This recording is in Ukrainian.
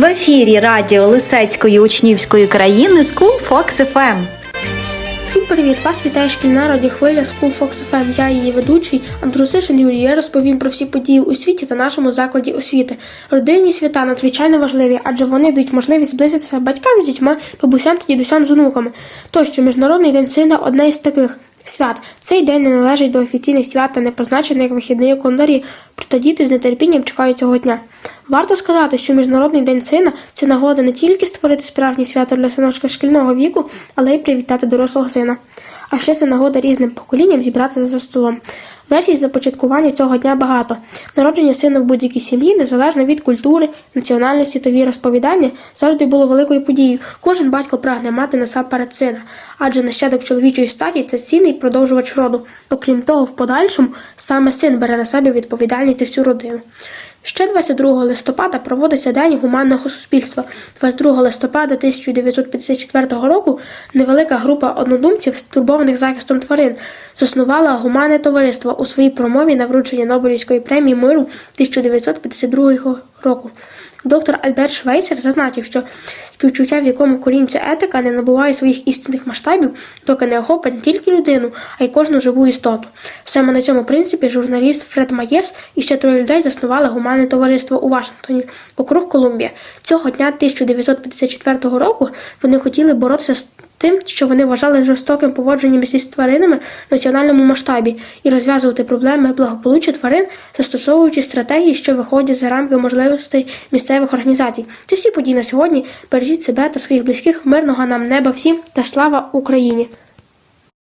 В ефірі радіо Лисецької учнівської країни School Fox FM. Всім привіт! Вас вітає шкільна радіохвиля School Fox FM. Я її ведучий Андрусишин Юрій. Розповім про всі події у світі та нашому закладі освіти. Родинні свята надзвичайно важливі, адже вони дають можливість зблизитися батькам з дітьми, бабусям та дідусям з онуками. Тощо Міжнародний день сина одне із таких. Свят цей день не належить до офіційних свят та не призначений як вихідний у календарі, проте діти з нетерпінням чекають цього дня. Варто сказати, що Міжнародний день сина це нагода не тільки створити справжнє свято для синочка шкільного віку, але й привітати дорослого сина. А ще це нагода різним поколінням зібратися за столом. Версій започаткування цього дня багато. Народження сина в будь-якій сім'ї, незалежно від культури, національності та віросповідання, завжди було великою подією. Кожен батько прагне мати насамперед сина, адже нащадок чоловічої статі це цінний продовжувач роду. Окрім того, в подальшому саме син бере на себе відповідальність за всю родину. Ще 22 листопада проводиться День гуманного суспільства. 22 листопада 1954 року невелика група однодумців, стурбованих захистом тварин, заснувала гуманне товариство у своїй промові на вручення Нобелівської премії миру 1952 року. Доктор Альберт Швейцер зазначив, що співчуття, в якому корінця етика не набуває своїх істинних масштабів, доки не охопить не тільки людину, а й кожну живу істоту. Саме на цьому принципі журналіст Фред Маєрс і ще троє людей заснували гуманне товариство у Вашингтоні, округ Колумбія. Цього дня 1954 року вони хотіли боротися з тим, що вони вважали жорстоким поводженням зі тваринами в національному масштабі, і розв'язувати проблеми благополуччя тварин, застосовуючи стратегії, що виходять за рамки можливостей місцевих організацій. Це всі події на сьогодні. Бережіть себе та своїх близьких, мирного нам неба всім та слава Україні!